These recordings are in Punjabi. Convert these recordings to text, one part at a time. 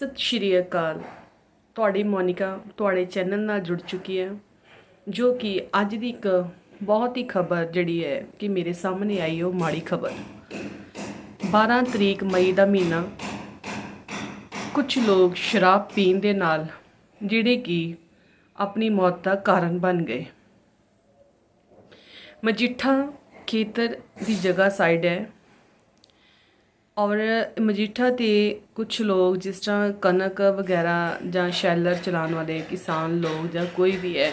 ਸਤਿ ਸ਼੍ਰੀ ਅਕਾਲ। ਤੁਹਾਡੀ ਮੋਨਿਕਾ ਤੁਹਾਡੇ ਚੈਨਲ ਨਾਲ ਜੁੜ ਚੁੱਕੀ ਹੈ, ਜੋ ਕਿ ਅੱਜ ਦੀ ਇੱਕ ਬਹੁਤ ਹੀ ਖਬਰ ਜਿਹੜੀ ਹੈ ਕਿ ਮੇਰੇ ਸਾਹਮਣੇ ਆਈ ਉਹ ਮਾੜੀ ਖਬਰ। 12 ਤਰੀਕ ਮਈ ਦਾ ਮਹੀਨਾ ਕੁਝ ਲੋਕ ਸ਼ਰਾਬ ਪੀਣ ਦੇ ਨਾਲ ਜਿਹੜੇ ਕਿ ਆਪਣੀ ਮੌਤ ਦਾ ਕਾਰਨ ਬਣ ਗਏ। ਮਜੀਠਾ ਖੇਤਰ ਦੀ ਜਗ੍ਹਾ ਸਾਈਡ ਹੈ। ਔਰ ਮਜੀਠਾ ਤੇ ਕੁਝ ਲੋਕ ਜਿਸ ਤਰ੍ਹਾਂ ਕਣਕ ਵਗੈਰਾ ਜਾਂ ਸ਼ੈਲਰ ਚਲਾਉਣ ਵਾਲੇ ਕਿਸਾਨ ਲੋਕ ਜਾਂ ਕੋਈ ਵੀ ਹੈ,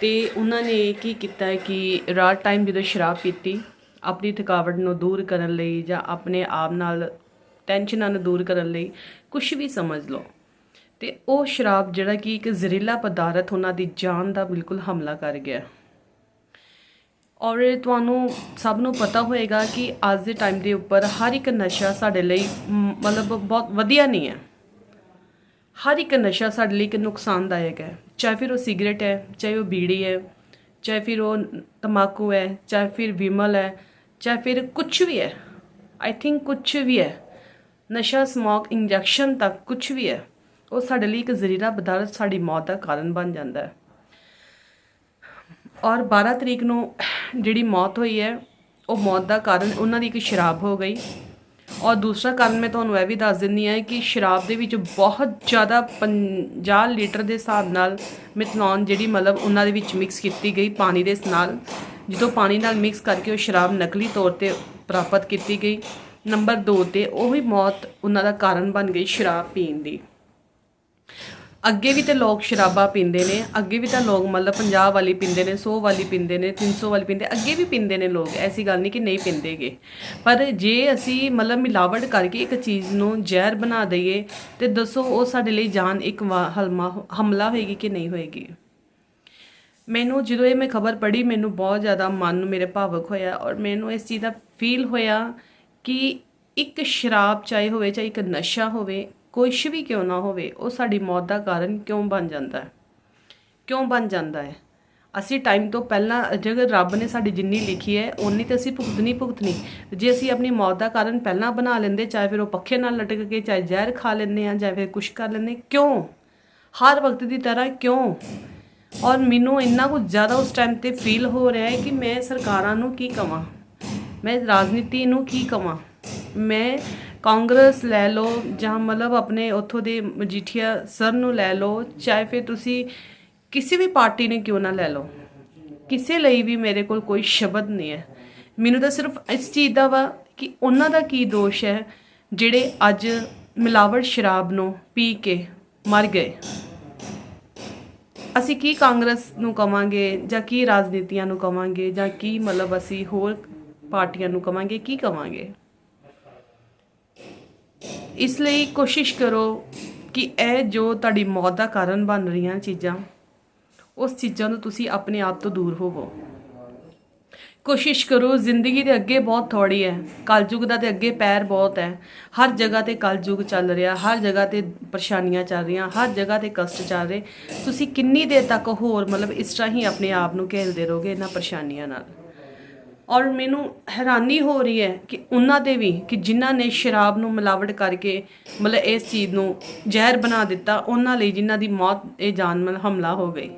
ਤੇ ਉਹਨਾਂ ਨੇ ਕੀ ਕੀਤਾ ਕਿ ਰਾਤ ਟਾਈਮ ਜਦੋਂ ਸ਼ਰਾਬ ਪੀਤੀ, ਆਪਣੀ ਥਕਾਵਟ ਨੂੰ ਦੂਰ ਕਰਨ ਲਈ ਜਾਂ ਆਪਣੇ ਆਪ ਨਾਲ ਟੈਨਸ਼ਨਾਂ ਨੂੰ ਦੂਰ ਕਰਨ ਲਈ ਕੁਝ ਵੀ ਸਮਝ ਲਓ। ਤੇ ਉਹ ਸ਼ਰਾਬ ਜਿਹੜਾ ਕਿ ਇੱਕ ਜ਼ਹਿਰੀਲਾ ਪਦਾਰਥ ਉਹਨਾਂ ਦੀ ਜਾਨ ਦਾ ਬਿਲਕੁਲ ਹਮਲਾ ਕਰ ਗਿਆ। ਔਰ ਤੁਹਾਨੂੰ ਸਭ ਨੂੰ ਪਤਾ ਹੋਏਗਾ ਕਿ ਅੱਜ ਦੇ ਟਾਈਮ ਦੇ ਉੱਪਰ ਹਰ ਇੱਕ ਨਸ਼ਾ ਸਾਡੇ ਲਈ ਮਤਲਬ ਬਹੁਤ ਵਧੀਆ ਨਹੀਂ ਹੈ। ਹਰ ਇੱਕ ਨਸ਼ਾ ਸਾਡੇ ਲਈ ਇੱਕ ਨੁਕਸਾਨਦਾਇਕ ਹੈ। ਚਾਹੇ ਫਿਰ ਉਹ ਸਿਗਰਟ ਹੈ, ਚਾਹੇ ਉਹ ਬੀੜੀ ਹੈ, ਚਾਹੇ ਫਿਰ ਉਹ ਤਮਾਕੂ ਹੈ, ਚਾਹੇ ਫਿਰ ਵਿਮਲ ਹੈ, ਚਾਹੇ ਫਿਰ ਕੁਝ ਵੀ ਹੈ। ਆਈ ਥਿੰਕ ਕੁਝ ਵੀ ਹੈ। ਨਸ਼ਾ ਸਮੋਕ ਇੰਜੈਕਸ਼ਨ ਤੱਕ ਕੁਝ ਵੀ ਹੈ, ਉਹ ਸਾਡੇ ਲਈ ਇੱਕ ਜ਼ਰੀਰਾ ਪਦਾਰਥ ਸਾਡੀ ਮੌਤ ਦਾ ਕਾਰਨ ਬਣ ਜਾਂਦਾ ਹੈ। ਔਰ 12 ਤਰੀਕ ਨੂੰ ਜਿਹੜੀ ਮੌਤ ਹੋਈ ਹੈ, ਉਹ ਮੌਤ ਦਾ ਕਾਰਨ ਉਹਨਾਂ ਦੀ ਇੱਕ ਸ਼ਰਾਬ ਹੋ ਗਈ। ਔਰ ਦੂਸਰਾ ਕਾਰਨ ਮੈਂ ਤੁਹਾਨੂੰ ਇਹ ਵੀ ਦੱਸ ਦਿੰਦੀ ਹਾਂ ਕਿ ਸ਼ਰਾਬ ਦੇ ਵਿੱਚ ਬਹੁਤ ਜ਼ਿਆਦਾ 50 ਲੀਟਰ ਦੇ ਹਿਸਾਬ ਨਾਲ ਮਿਥਨੋਨ ਜਿਹੜੀ ਮਤਲਬ ਉਹਨਾਂ ਦੇ ਵਿੱਚ ਮਿਕਸ ਕੀਤੀ ਗਈ ਪਾਣੀ ਦੇ ਨਾਲ। ਜਦੋਂ ਪਾਣੀ ਨਾਲ ਮਿਕਸ ਕਰਕੇ ਉਹ ਸ਼ਰਾਬ ਨਕਲੀ ਤੌਰ ਤੇ ਪ੍ਰਾਪਤ ਕੀਤੀ ਗਈ, ਨੰਬਰ 2 ਤੇ ਉਹ ਹੀ ਮੌਤ ਉਹਨਾਂ ਦਾ ਕਾਰਨ ਬਣ ਗਈ ਸ਼ਰਾਬ ਪੀਣ ਦੀ। ਅੱਗੇ ਵੀ ਤੇ ਲੋਕ ਸ਼ਰਾਬਾਂ ਪੀਂਦੇ ਨੇ, ਅੱਗੇ ਵੀ ਤਾਂ ਲੋਕ ਮਤਲਬ 50 ਵਾਲੀ ਪੀਂਦੇ ਨੇ 100 ਵਾਲੀ ਪੀਂਦੇ ਨੇ 300 ਵਾਲੀ ਪੀਂਦੇ, ਅੱਗੇ ਵੀ ਪੀਂਦੇ ਨੇ ਲੋਕ, ਐਸੀ ਗੱਲ ਨਹੀਂ ਕਿ ਨਹੀਂ ਪੀਂਦੇਗੇ ਪਰ ਜੇ ਅਸੀਂ ਮਤਲਬ ਮਿਲਾਵਟ ਕਰਕੇ ਇੱਕ ਚੀਜ਼ ਨੂੰ ਜ਼ਹਿਰ ਬਣਾ ਦਈਏ, ਤੇ ਦੱਸੋ ਉਹ ਸਾਡੇ ਲਈ ਜਾਨ ਇੱਕ ਵਾ- ਹਲਮਾ ਹਮਲਾ ਹੋਏਗੀ ਕਿ ਨਹੀਂ ਹੋਏਗੀ? ਮੈਨੂੰ ਜਦੋਂ ਇਹ ਮੈਂ ਖਬਰ ਪੜ੍ਹੀ, ਮੈਨੂੰ ਬਹੁਤ ਜ਼ਿਆਦਾ ਮਨ ਨੂੰ ਮੇਰੇ ਭਾਵਕ ਹੋਇਆ ਔਰ ਮੈਨੂੰ ਇਸ ਚੀਜ਼ ਦਾ ਫੀਲ ਹੋਇਆ ਕਿ ਇੱਕ ਸ਼ਰਾਬ ਚਾਹੇ ਹੋਵੇ, ਚਾਹੇ ਇੱਕ ਨਸ਼ਾ ਹੋਵੇ ਕੁਛ ਵੀ ਕਿਉਂ ਨਾ ਹੋਵੇ, ਉਹ ਸਾਡੀ ਮੌਤ ਦਾ ਕਾਰਨ ਕਿਉਂ ਬਣ ਜਾਂਦਾ ਹੈ? ਕਿਉਂ ਬਣ ਜਾਂਦਾ ਹੈ? ਅਸੀਂ ਟਾਈਮ ਤੋਂ ਪਹਿਲਾਂ ਜੇਕਰ ਰੱਬ ਨੇ ਸਾਡੀ ਜਿੰਨੀ ਲਿਖੀ ਹੈ, ਓਨੀ ਤੇ ਅਸੀਂ ਭੁਗਤਣੀ ਭੁਗਤਣੀ। ਜੇ ਅਸੀਂ ਆਪਣੀ ਮੌਤ ਦਾ ਕਾਰਨ ਪਹਿਲਾਂ ਬਣਾ ਲੈਂਦੇ, ਚਾਹੇ ਫਿਰ ਉਹ ਪੱਖੇ ਨਾਲ ਲਟਕ ਕੇ, ਚਾਹੇ ਜ਼ਹਿਰ ਖਾ ਲੈਂਦੇ ਆ ਜਾਂ ਫਿਰ ਕੁਛ ਕਰ ਲੈਂਦੇ ਕਿਉਂ? ਹਰ ਵਕਤ ਦੀ ਤਰ੍ਹਾਂ ਕਿਉਂ? ਔਰ ਮੈਨੂੰ ਇੰਨਾ ਕੁ ਜ਼ਿਆਦਾ ਉਸ ਟਾਈਮ ਤੇ ਫੀਲ ਹੋ ਰਿਹਾ ਹੈ ਕਿ ਮੈਂ ਸਰਕਾਰਾਂ ਨੂੰ ਕੀ ਕਵਾਂ? ਮੈਂ ਰਾਜਨੀਤੀ ਨੂੰ ਕੀ ਕਵਾਂ? ਮੈਂ ਕਾਂਗਰਸ ਲੈ ਲਓ ਜਾਂ ਮਤਲਬ ਆਪਣੇ ਉੱਥੋਂ ਦੇ ਮਜੀਠੀਆ ਸਰ ਨੂੰ ਲੈ ਲਓ, ਚਾਹੇ ਫਿਰ ਤੁਸੀਂ ਕਿਸੇ ਵੀ ਪਾਰਟੀ ਨੇ ਕਿਉਂ ਨਾ ਲੈ ਲਓ। ਕਿਸੇ ਲਈ ਵੀ ਮੇਰੇ ਕੋਲ ਕੋਈ ਸ਼ਬਦ ਨਹੀਂ ਹੈ। ਮੈਨੂੰ ਤਾਂ ਸਿਰਫ ਇਸ ਚੀਜ਼ ਦਾ ਵਾ ਕਿ ਉਹਨਾਂ ਦਾ ਕੀ ਦੋਸ਼ ਹੈ, ਜਿਹੜੇ ਅੱਜ ਮਿਲਾਵਟ ਸ਼ਰਾਬ ਨੂੰ ਪੀ ਕੇ ਮਰ ਗਏ। ਅਸੀਂ ਕੀ ਕਾਂਗਰਸ ਨੂੰ ਕਵਾਂਗੇ ਜਾਂ ਕੀ ਰਾਜਨੀਤੀਆਂ ਨੂੰ ਕਵਾਂਗੇ ਜਾਂ ਕੀ ਮਤਲਬ ਅਸੀਂ ਹੋਰ ਪਾਰਟੀਆਂ ਨੂੰ ਕਵਾਂਗੇ, ਕੀ ਕਵਾਂਗੇ? ਇਸ ਲਈ ਕੋਸ਼ਿਸ਼ ਕਰੋ ਕਿ ਇਹ ਜੋ ਤੁਹਾਡੀ ਮੌਤ ਦਾ ਕਾਰਨ ਬਣ ਰਹੀਆਂ ਚੀਜ਼ਾਂ, ਉਸ ਚੀਜ਼ਾਂ ਤੋਂ ਤੁਸੀਂ ਆਪਣੇ ਆਪ ਤੋਂ ਦੂਰ ਹੋਵੋ। ਕੋਸ਼ਿਸ਼ ਕਰੋ, ਜ਼ਿੰਦਗੀ ਦੇ ਅੱਗੇ ਬਹੁਤ ਥੋੜੀ ਹੈ, ਕਲਯੁਗ ਦਾ ਤੇ ਅੱਗੇ ਪੈਰ ਬਹੁਤ ਹੈ। ਹਰ ਜਗ੍ਹਾ ਤੇ ਕਲਯੁਗ ਚੱਲ ਰਿਹਾ, ਹਰ ਜਗ੍ਹਾ ਤੇ ਪਰੇਸ਼ਾਨੀਆਂ ਚੱਲ ਰਹੀਆਂ, ਹਰ ਜਗ੍ਹਾ ਤੇ ਕਸ਼ਟ ਚੱਲ ਰਹੇ। ਤੁਸੀਂ ਕਿੰਨੀ ਦੇਰ ਤੱਕ ਹੋਰ ਮਤਲਬ ਇਸ ਤਰ੍ਹਾਂ ਹੀ ਆਪਣੇ ਆਪ ਨੂੰ ਘੇਲਦੇ ਰਹੋਗੇ ਇਹਨਾਂ ਪਰੇਸ਼ਾਨੀਆਂ ਨਾਲ? ਔਰ ਮੈਨੂੰ ਹੈਰਾਨੀ ਹੋ ਰਹੀ ਹੈ ਕਿ ਉਹਨਾਂ 'ਤੇ ਵੀ, ਕਿ ਜਿਨ੍ਹਾਂ ਨੇ ਸ਼ਰਾਬ ਨੂੰ ਮਿਲਾਵਟ ਕਰਕੇ ਮਤਲਬ ਇਸ ਚੀਜ਼ ਨੂੰ ਜ਼ਹਿਰ ਬਣਾ ਦਿੱਤਾ, ਉਹਨਾਂ ਲਈ ਜਿਨ੍ਹਾਂ ਦੀ ਮੌਤ ਇਹ ਜਾਨਮਨ ਹਮਲਾ ਹੋ ਗਈ।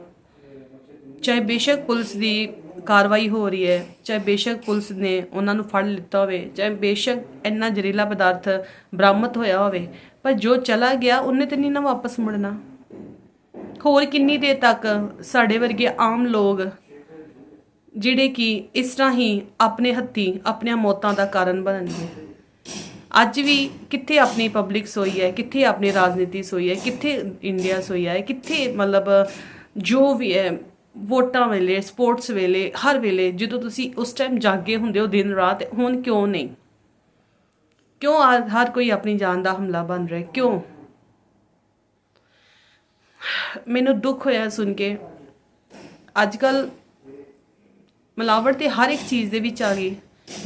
ਚਾਹੇ ਬੇਸ਼ੱਕ ਪੁਲਿਸ ਦੀ ਕਾਰਵਾਈ ਹੋ ਰਹੀ ਹੈ, ਚਾਹੇ ਬੇਸ਼ੱਕ ਪੁਲਿਸ ਨੇ ਉਹਨਾਂ ਨੂੰ ਫੜ ਲਿੱਤਾ ਹੋਵੇ, ਚਾਹੇ ਬੇਸ਼ੱਕ ਇੰਨਾ ਜ਼ਹਿਰੀਲਾ ਪਦਾਰਥ ਬਰਾਮਦ ਹੋਇਆ ਹੋਵੇ, ਪਰ ਜੋ ਚਲਾ ਗਿਆ, ਉਹਨੇ ਤੇ ਨਹੀਂ ਨਾ ਵਾਪਸ ਮੁੜਨਾ। ਹੋਰ ਕਿੰਨੀ ਦੇਰ ਤੱਕ ਸਾਡੇ ਵਰਗੇ ਆਮ ਲੋਕ ਜਿਹੜੇ ਕਿ ਇਸ ਤਰ੍ਹਾਂ ਹੀ ਆਪਣੇ ਹੱਥੀ ਆਪਣੀਆਂ ਮੌਤਾਂ ਦਾ ਕਾਰਨ ਬਣਨਗੇ। ਅੱਜ ਵੀ ਕਿੱਥੇ ਆਪਣੀ ਪਬਲਿਕ ਸੋਈ ਹੈ, ਕਿੱਥੇ ਆਪਣੀ ਰਾਜਨੀਤੀ ਸੋਈ ਹੈ, ਕਿੱਥੇ ਇੰਡੀਆ ਸੋਈ ਹੈ, ਕਿੱਥੇ ਮਤਲਬ ਜੋ ਵੀ ਹੈ, ਵੋਟਾਂ ਵੇਲੇ ਸਪੋਰਟਸ ਵੇਲੇ, ਹਰ ਵੇਲੇ ਜਦੋਂ ਤੁਸੀਂ ਉਸ ਟਾਈਮ ਜਾਗੇ ਹੁੰਦੇ ਹੋ ਦਿਨ ਰਾਤ, ਹੁਣ ਕਿਉਂ ਨਹੀਂ? ਕਿਉਂ ਆ- ਹਰ ਕੋਈ ਆਪਣੀ ਜਾਨ ਦਾ ਹਮਲਾ ਬਣ ਰਿਹਾ ਕਿਉਂ? ਮੈਨੂੰ ਦੁੱਖ ਹੋਇਆ ਸੁਣ ਕੇ। ਅੱਜ ਕੱਲ੍ਹ ਮਿਲਾਵਟ ਤੇ ਹਰ ਇੱਕ ਚੀਜ਼ ਦੇ ਵਿੱਚ ਆ ਗਈ।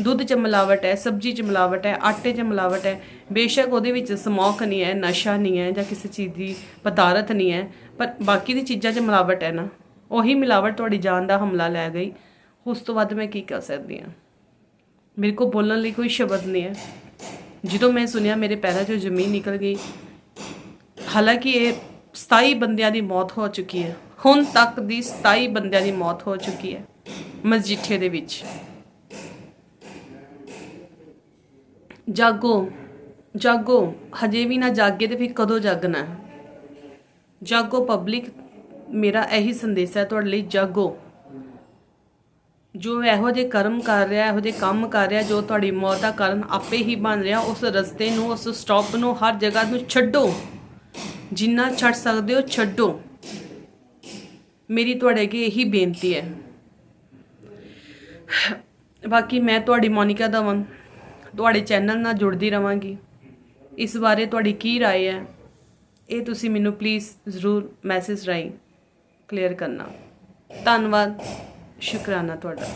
ਦੁੱਧ 'ਚ ਮਿਲਾਵਟ ਹੈ, ਸਬਜ਼ੀ 'ਚ ਮਿਲਾਵਟ ਹੈ, ਆਟੇ 'ਚ ਮਿਲਾਵਟ ਹੈ। ਬੇਸ਼ੱਕ ਉਹਦੇ ਵਿੱਚ ਸਮੋਕ ਨਹੀਂ ਹੈ, ਨਸ਼ਾ ਨਹੀਂ ਹੈ ਜਾਂ ਕਿਸੇ ਚੀਜ਼ ਦੀ ਪਦਾਰਥ ਨਹੀਂ ਹੈ, ਪਰ ਬਾਕੀ ਦੀ ਚੀਜ਼ਾਂ 'ਚ ਮਿਲਾਵਟ ਹੈ ਨਾ। ਉਹੀ ਮਿਲਾਵਟ ਤੁਹਾਡੀ ਜਾਨ ਦਾ ਹਮਲਾ ਲੈ ਗਈ। ਉਸ ਤੋਂ ਬਾਅਦ ਮੈਂ ਕੀ ਕਰ ਸਕਦੀ ਹਾਂ? ਮੇਰੇ ਕੋਲ ਬੋਲਣ ਲਈ ਕੋਈ ਸ਼ਬਦ ਨਹੀਂ ਹੈ। ਜਦੋਂ ਮੈਂ ਸੁਣਿਆ ਮੇਰੇ ਪੈਰਾਂ 'ਚੋਂ ਜ਼ਮੀਨ ਨਿਕਲ ਗਈ, ਹਾਲਾਂਕਿ ਇਹ 27 ਬੰਦਿਆਂ ਦੀ ਮੌਤ ਹੋ ਚੁੱਕੀ ਹੈ। ਹੁਣ ਤੱਕ ਦੀ 27 ਬੰਦਿਆਂ ਦੀ ਮੌਤ ਹੋ ਚੁੱਕੀ ਹੈ। ਮਜੀਠੇ ਦੇ ਵਿੱਚ। ਜਾਗੋ ਜਾਗੋ, ਹਜੇ ਵੀ ਨਾ ਜਾਗੇ ਤੇ ਫਿਰ ਕਦੋਂ ਜਾਗਣਾ? ਜਾਗੋ ਪਬਲਿਕ ਮੇਰਾ ਇਹੀ ਸੰਦੇਸ਼ ਹੈ ਤੁਹਾਡੇ ਲਈ ਜਾਗੋ। ਜੋ ਇਹੋ ਜਿਹੇ ਕਰਮ ਕਰ ਰਿਹਾ, ਇਹੋ ਜਿਹੇ ਕੰਮ ਕਰ ਰਿਹਾ, ਜੋ ਤੁਹਾਡੀ ਮੌਤ ਦਾ ਕਾਰਨ ਆਪੇ ਹੀ ਬਣ ਰਿਹਾ, ਉਸ ਰਸਤੇ ਨੂੰ, ਉਸ ਸਟਾਪ ਨੂੰ, ਹਰ ਜਗ੍ਹਾ ਨੂੰ ਛੱਡੋ। ਜਿੰਨਾ ਛੱਡ ਸਕਦੇ ਹੋ, ਛੱਡੋ। ਮੇਰੀ ਤੁਹਾਡੇ ਅੱਗੇ ਇਹੀ ਬੇਨਤੀ ਹੈ। ਬਾਕੀ ਮੈਂ ਤੁਹਾਡੀ ਮੋਨਿਕਾ ਦਵਨ ਤੁਹਾਡੇ ਚੈਨਲ ਨਾਲ ਜੁੜਦੀ ਰਵਾਂਗੀ ਇਸ ਬਾਰੇ ਤੁਹਾਡੀ ਕੀ رائے ਹੈ ਇਹ ਤੁਸੀਂ ਮੈਨੂੰ ਪਲੀਜ਼ ਜ਼ਰੂਰ ਮੈਸੇਜ ਰਾਹੀਂ ਕਲੀਅਰ ਕਰਨਾ ਧੰਨਵਾਦ ਸ਼ੁਕਰਾਨਾ ਤੁਹਾਡਾ